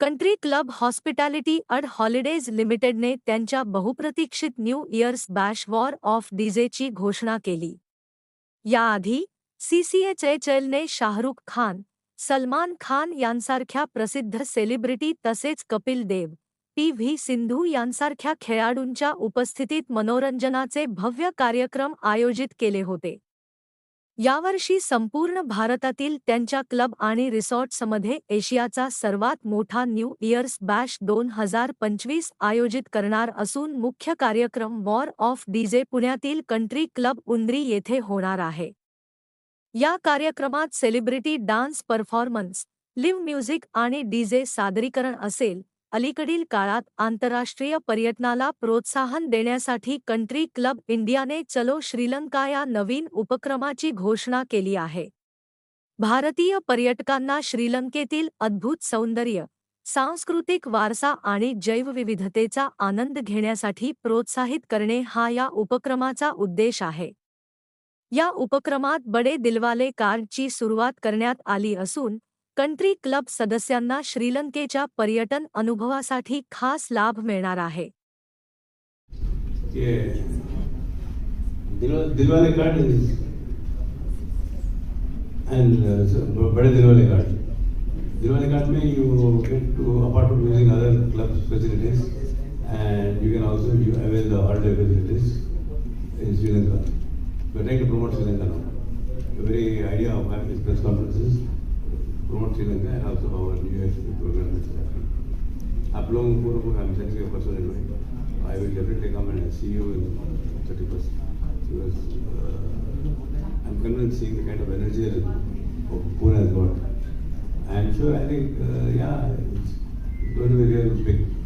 Country club hospitality and holidays लिमिटेडने त्यांच्या बहुप्रतीक्षित new year's bash war of डीजेची घोषणा केली. याआधी सीसीएचएचएलने शाहरुख खान सलमान खान यांसारख्या प्रसिद्ध सेलिब्रिटी तसेच कपिल देव पी व्ही सिंधू यांसारख्या खेळाडूंच्या उपस्थितीत मनोरंजनाचे भव्य कार्यक्रम आयोजित केले होते. यावर्षी संपूर्ण भारतातील त्यांच्या क्लब आणि रिसॉर्ट्समध्ये एशियाचा सर्वात मोठा न्यू इयर्स बॅश दोन हजार पंचवीस आयोजित करणार असून मुख्य कार्यक्रम वॉर ऑफ डीजे पुण्यातील कंट्री क्लब उंद्री येथे होणार आहे. या कार्यक्रमात celebrity dance performance live music आणि डीजे सादरीकरण असेल. अलीकडील काळात आंतरराष्ट्रीय पर्यटनाला प्रोत्साहन देण्यासाठी कंट्री क्लब इंडियाने चलो श्रीलंका या नवीन उपक्रमाची घोषणा केली आहे. भारतीय पर्यटकांना श्रीलंकेतील अद्भुत सौंदर्य सांस्कृतिक वारसा आणि जैवविविधतेचा आनंद घेण्यासाठी प्रोत्साहित करणे हा या उपक्रमाचा उद्देश आहे. या उपक्रमात बडे दिलवाले कार्डची सुरुवात करण्यात आली असून कंट्री क्लब सदस्यांना श्रीलंकेच्या पर्यटन अनुभवासाठी खास लाभ मिळणार आहे Sri Lanka. We are trying to promote Sri Lanka now. The very idea of having these press conferences promote Sri Lanka and also our New Year's program which is happening. आप लोगों को पूरा पूरा I'm sending you a personal invite. I will definitely come and see you in 31st because uh, I'm convinced seeing the kind of energy that Pune has got. I'm sure, I think, uh, yeah, it's going to be real big.